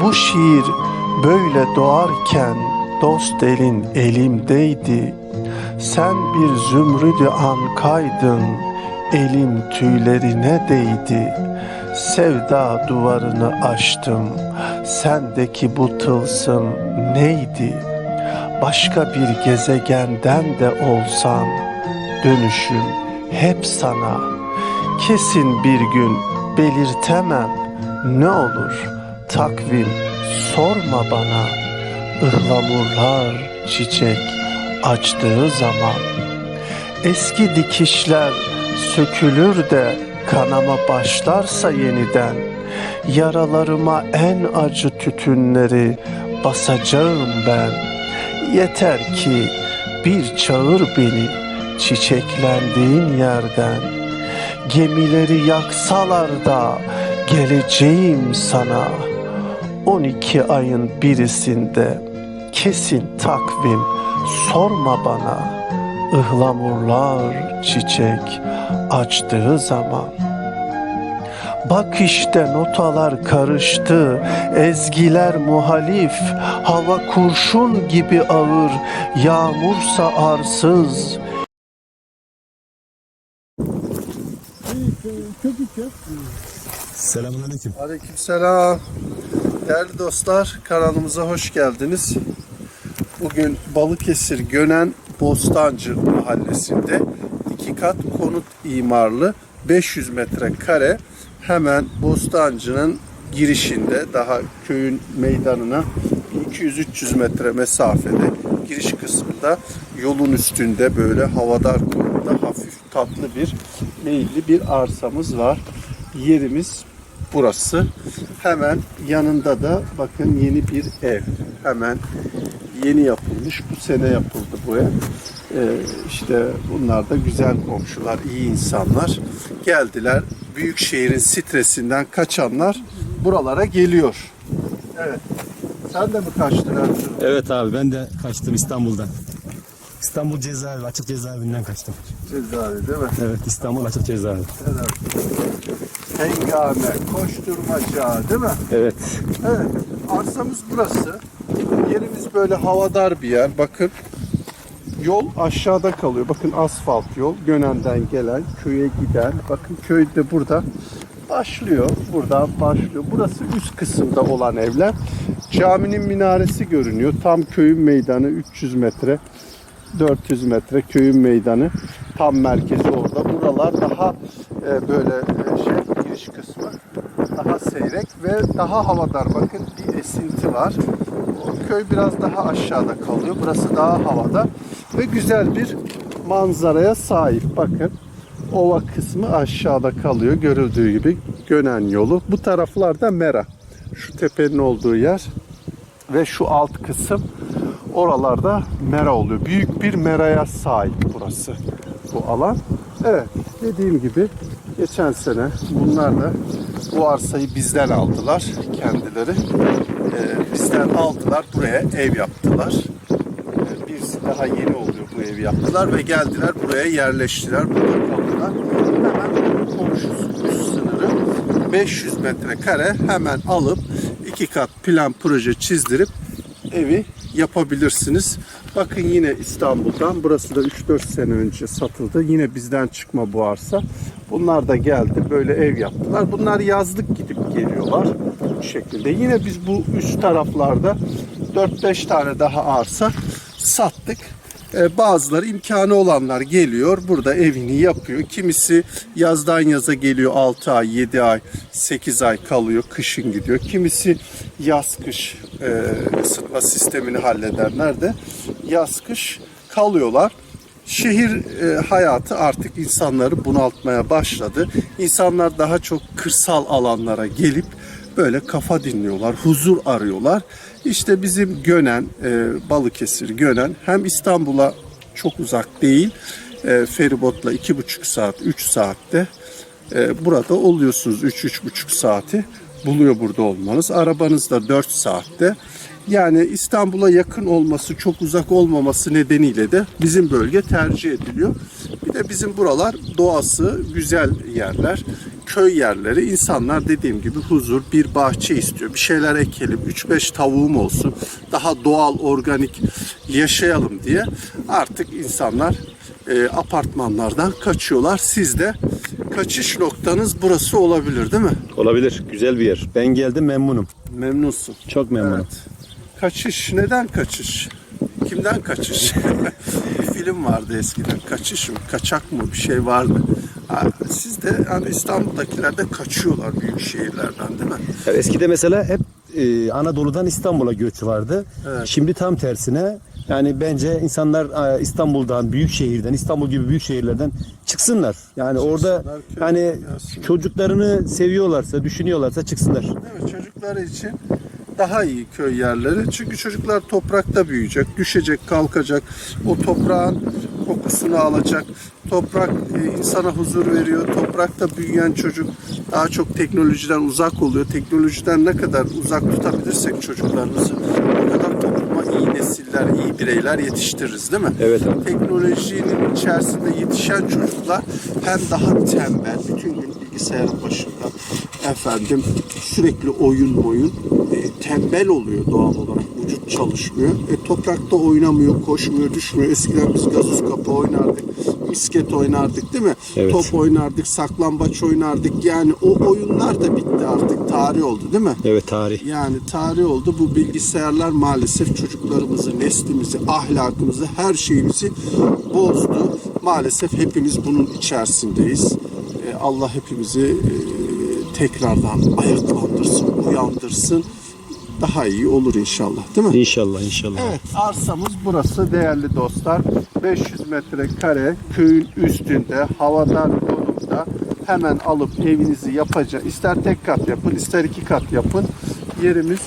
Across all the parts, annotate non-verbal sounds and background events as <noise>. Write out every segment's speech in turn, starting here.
Bu şiir böyle doğarken dost elin elimdeydi. Sen bir zümrüdü ankaydın, elim tüylerine değdi. Sevda duvarını aştım, sendeki bu tılsım neydi? Başka bir gezegenden de olsam, dönüşüm hep sana. Kesin bir gün belirtemem, ne olur takvim sorma bana. Ihlamurlar çiçek açtığı zaman. Eski dikişler sökülür de kanama başlarsa yeniden. Yaralarıma en acı tütünleri basacağım ben. Yeter ki bir çağır beni çiçeklendiğin yerden. Gemileri yaksalar da geleceğim sana 12 ayın birisinde kesin takvim sorma bana ıhlamurlar çiçek açtığı zaman Bak işte notalar karıştı, ezgiler muhalif, hava kurşun gibi ağır, yağmursa arsız, Selamünaleyküm. Aleykümselam. Değerli dostlar, kanalımıza hoş geldiniz. Bugün Balıkesir Gönen Bostancı mahallesinde iki kat konut imarlı 500 metrekare hemen Bostancı'nın girişinde daha köyün meydanına 200-300 metre mesafede giriş kısmında yolun üstünde böyle havadar konumda hafif tatlı bir meyilli bir arsamız var. Yerimiz burası. Hemen yanında da bakın yeni bir ev. Hemen yeni yapılmış. Bu sene yapıldı bu ev. Ee, işte bunlar da güzel komşular, iyi insanlar. Geldiler. Büyük şehrin stresinden kaçanlar buralara geliyor. Evet. Sen de mi kaçtın Ertuğrul? Evet abi ben de kaçtım İstanbul'dan. İstanbul cezaevi, açık cezaevinden kaçtım. Cezaevi değil mi? Evet İstanbul açık cezaevi. Hengame, koşturmaca değil mi? Evet. Evet, arsamız burası. Yerimiz böyle havadar bir yer. Bakın yol aşağıda kalıyor. Bakın asfalt yol. Gönen'den gelen, köye giden. Bakın köy de burada başlıyor. Buradan başlıyor. Burası üst kısımda olan evler. Caminin minaresi görünüyor. Tam köyün meydanı 300 metre. 400 metre köyün meydanı tam merkezi orada. Buralar daha e, böyle e, şey giriş kısmı daha seyrek ve daha havadar. Bakın bir esinti var. O köy biraz daha aşağıda kalıyor. Burası daha havada ve güzel bir manzaraya sahip. Bakın ova kısmı aşağıda kalıyor. Görüldüğü gibi Gönen yolu. Bu taraflarda Mera. Şu tepenin olduğu yer ve şu alt kısım oralarda mera oluyor. Büyük bir meraya sahip burası bu alan. Evet dediğim gibi geçen sene bunlar da bu arsayı bizden aldılar kendileri. Ee, bizden aldılar buraya ev yaptılar. Ee, birisi daha yeni oluyor bu evi yaptılar ve geldiler buraya yerleştiler. Burada kaldılar. Hemen komşusu sınırı 500 metrekare hemen alıp iki kat plan proje çizdirip evi yapabilirsiniz. Bakın yine İstanbul'dan burası da 3-4 sene önce satıldı. Yine bizden çıkma bu arsa. Bunlar da geldi böyle ev yaptılar. Bunlar yazlık gidip geliyorlar bu şekilde. Yine biz bu üst taraflarda 4-5 tane daha arsa sattık. Ee, bazıları imkanı olanlar geliyor burada evini yapıyor. Kimisi yazdan yaza geliyor 6 ay, 7 ay, 8 ay kalıyor, kışın gidiyor. Kimisi yaz kış e, ısıtma sistemini hallederler de yaz kış kalıyorlar. Şehir e, hayatı artık insanları bunaltmaya başladı. İnsanlar daha çok kırsal alanlara gelip böyle kafa dinliyorlar, huzur arıyorlar. İşte bizim Gönen, e, Balıkesir Gönen hem İstanbul'a çok uzak değil. E, feribotla iki buçuk saat, üç saatte e, burada oluyorsunuz üç, üç buçuk saati buluyor burada olmanız. Arabanız da 4 saatte. Yani İstanbul'a yakın olması, çok uzak olmaması nedeniyle de bizim bölge tercih ediliyor. Bir de bizim buralar doğası güzel yerler, köy yerleri. İnsanlar dediğim gibi huzur, bir bahçe istiyor. Bir şeyler ekelim, 3-5 tavuğum olsun, daha doğal, organik yaşayalım diye artık insanlar e, apartmanlardan kaçıyorlar. Siz de kaçış noktanız burası olabilir değil mi? Olabilir. Güzel bir yer. Ben geldim memnunum. Memnunsun. Çok memnunum. Evet. Kaçış. Neden kaçış? Kimden kaçış? <laughs> bir film vardı eskiden. Kaçış mı? Kaçak mı? Bir şey vardı. Ha, siz de hani İstanbul'dakiler de kaçıyorlar büyük şehirlerden değil mi? Ya eskide mesela hep e, Anadolu'dan İstanbul'a göç vardı. Evet. Şimdi tam tersine yani bence insanlar e, İstanbul'dan, büyük şehirden, İstanbul gibi büyük şehirlerden çıksınlar. Yani orada köye hani gelsinler. çocuklarını seviyorlarsa, düşünüyorlarsa çıksınlar. Evet çocuklar için daha iyi köy yerleri. Çünkü çocuklar toprakta büyüyecek, düşecek, kalkacak. O toprağın kokusunu alacak. Toprak e, insana huzur veriyor. Toprakta büyüyen çocuk daha çok teknolojiden uzak oluyor. Teknolojiden ne kadar uzak tutabilirsek çocuklarımızı o kadar topluma iyi nesiller, iyi bireyler yetiştiririz değil mi? Evet abi. teknolojinin içerisinde yetişen çocuklar hem daha tembel, bütün gün bilgisayarın başında efendim sürekli oyun oyun e, tembel oluyor doğal olarak vücut çalışmıyor. E, toprakta oynamıyor, koşmuyor, düşmüyor. Eskiden biz gazoz kapı oynardık, misket oynardık değil mi? Evet. Top oynardık, saklambaç oynardık. Yani o oyunlar da bitti artık. Tarih oldu değil mi? Evet tarih. Yani tarih oldu. Bu bilgisayarlar maalesef çocuklarımızı, neslimizi, ahlakımızı, her şeyimizi bozdu. Maalesef hepimiz bunun içerisindeyiz. Ee, Allah hepimizi e, tekrardan ayaklandırsın, uyandırsın. Daha iyi olur inşallah değil mi? İnşallah inşallah. Evet arsamız burası değerli dostlar. 500 metrekare köyün üstünde havadar konumda hemen alıp evinizi yapacak. İster tek kat yapın ister iki kat yapın. Yerimiz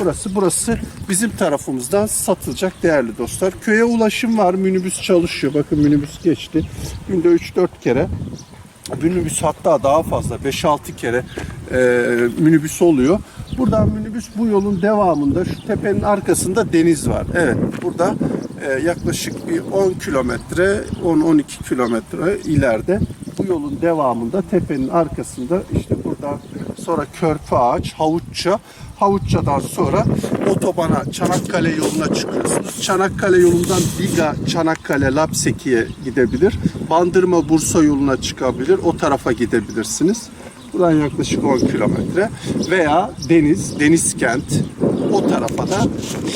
burası. Burası bizim tarafımızdan satılacak değerli dostlar. Köye ulaşım var. Minibüs çalışıyor. Bakın minibüs geçti. Günde 3-4 kere minibüs hatta daha fazla 5-6 kere e, minibüs oluyor. Buradan minibüs bu yolun devamında şu tepenin arkasında deniz var. Evet burada e, yaklaşık bir 10 kilometre 10-12 kilometre ileride bu yolun devamında tepenin arkasında işte buradan sonra Körpe Ağaç, Havutça, Havutça'dan sonra otobana Çanakkale yoluna çıkıyorsunuz. Çanakkale yolundan Biga, Çanakkale, Lapseki'ye gidebilir. Bandırma, Bursa yoluna çıkabilir. O tarafa gidebilirsiniz. Buradan yaklaşık 10 kilometre. Veya deniz, deniz kent. O tarafa da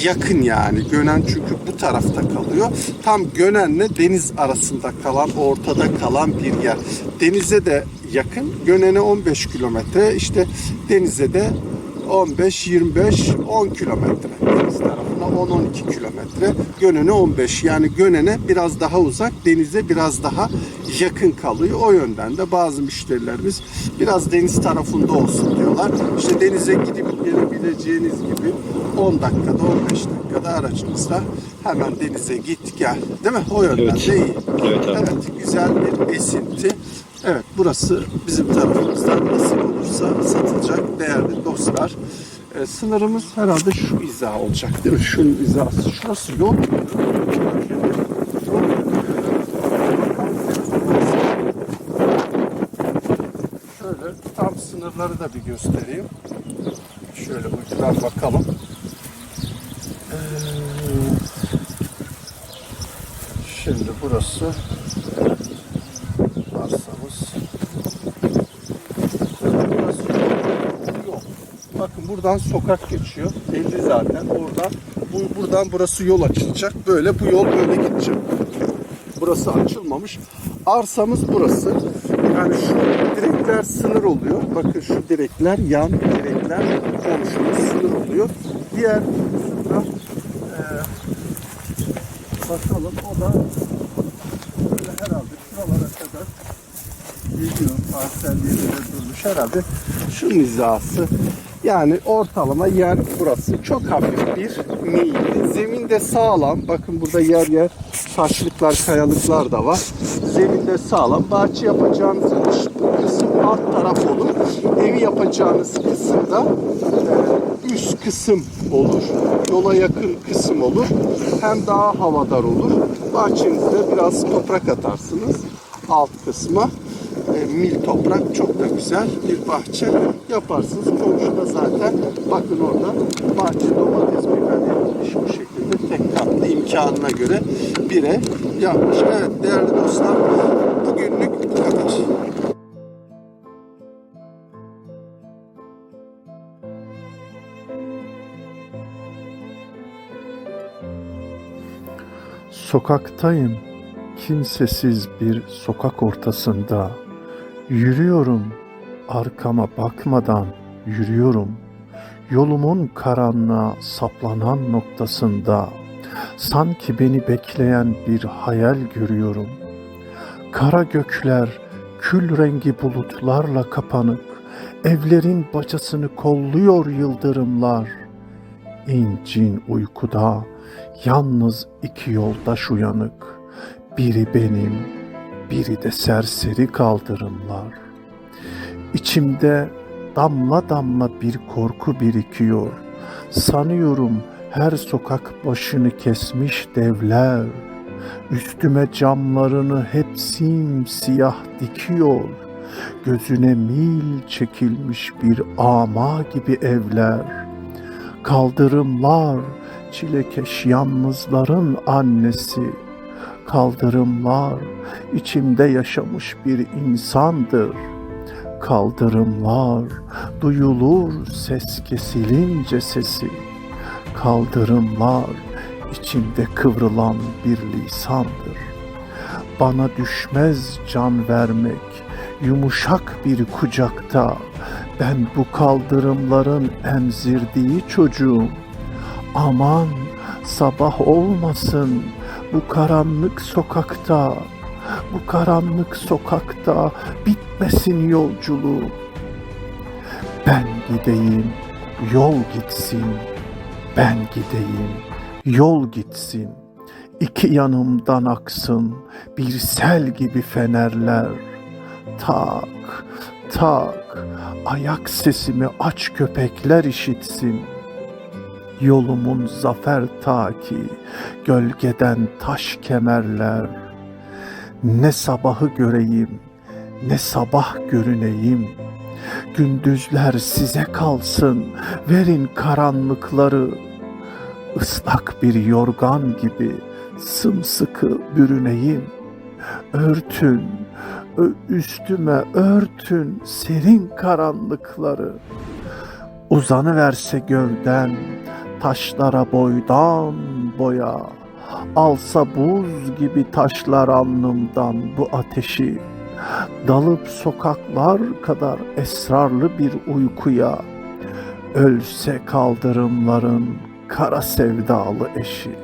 yakın yani. Gönen çünkü bu tarafta kalıyor. Tam Gönen'le deniz arasında kalan, ortada kalan bir yer. Denize de yakın. Gönen'e 15 kilometre. İşte denize de 15, 25, 10 kilometre. Deniz tarafına 10-12 kilometre. Gönen'e 15. Yani Gönen'e biraz daha uzak, denize biraz daha yakın kalıyor. O yönden de bazı müşterilerimiz biraz deniz tarafında olsun diyorlar. İşte denize gidip gelebileceğiniz gibi 10 dakikada, 15 dakikada aracınızla hemen denize git gel. Değil mi? O yönden Evet. de iyi. Evet abi. Evet, güzel bir esinti. Evet, burası bizim tarafımızdan nasıl olursa satılacak değerli dostlar. Ee, sınırımız herhalde şu izah olacak değil mi? Şunun izahı. Şurası yol? Şöyle tam sınırları da bir göstereyim. Şöyle ucudan bakalım. Ee, Şimdi burası arsamız. Burası yol. Bakın buradan sokak geçiyor. Belli zaten. Oradan bu, buradan burası yol açılacak. Böyle bu yol böyle gidecek. Burası açılmamış. Arsamız burası. Yani şu direkler sınır oluyor. Bakın şu direkler yan direkler komşumuz sınır oluyor. Diğer kısımda eee bakalım o da böyle herhalde şuralara kadar geliyor. Parsel yerinde durmuş herhalde. Şu hizası. Yani ortalama yer burası. Çok hafif bir meyilli. Zemin de sağlam. Bakın burada yer yer taşlıklar, kayalıklar da var. Zeminde sağlam. Bahçe yapacağınız kısım alt taraf olur. Evi yapacağınız kısımda e, üst kısım olur. Yola yakın kısım olur. Hem daha havadar olur. Bahçenize biraz toprak atarsınız alt kısma. E, mil toprak çok da güzel bir bahçe yaparsınız. Komşuda zaten bakın orada bahçe domates biber ekilmiş bu şekilde tek katlı imkanına göre bire yapmış. Evet değerli dostlar bugünlük bu kadar. Sokaktayım, kimsesiz bir sokak ortasında. Yürüyorum, arkama bakmadan yürüyorum. Yolumun karanlığa saplanan noktasında sanki beni bekleyen bir hayal görüyorum. Kara gökler kül rengi bulutlarla kapanıp evlerin bacasını kolluyor yıldırımlar. İncin uykuda yalnız iki yoldaş uyanık. Biri benim, biri de serseri kaldırımlar. İçimde damla damla bir korku birikiyor. Sanıyorum her sokak başını kesmiş devler. Üstüme camlarını hep simsiyah dikiyor. Gözüne mil çekilmiş bir ama gibi evler. Kaldırımlar, çilekeş yalnızların annesi. Kaldırımlar, içimde yaşamış bir insandır. Kaldırımlar, duyulur ses kesilince sesi. Kaldırımlar, içimde kıvrılan bir lisandır. Bana düşmez can vermek, yumuşak bir kucakta. Ben bu kaldırımların emzirdiği çocuğum. Aman sabah olmasın bu karanlık sokakta. Bu karanlık sokakta bitmesin yolculuğum. Ben gideyim, yol gitsin. Ben gideyim, yol gitsin. İki yanımdan aksın bir sel gibi fenerler. Tak, tak, ayak sesimi aç köpekler işitsin. Yolumun zafer ta ki gölgeden taş kemerler. Ne sabahı göreyim, ne sabah görüneyim. Gündüzler size kalsın, verin karanlıkları. Islak bir yorgan gibi sımsıkı bürüneyim. Örtün, üstüme örtün serin karanlıkları. Uzanıverse gövden taşlara boydan boya. Alsa buz gibi taşlar alnımdan bu ateşi. Dalıp sokaklar kadar esrarlı bir uykuya. Ölse kaldırımların kara sevdalı eşi.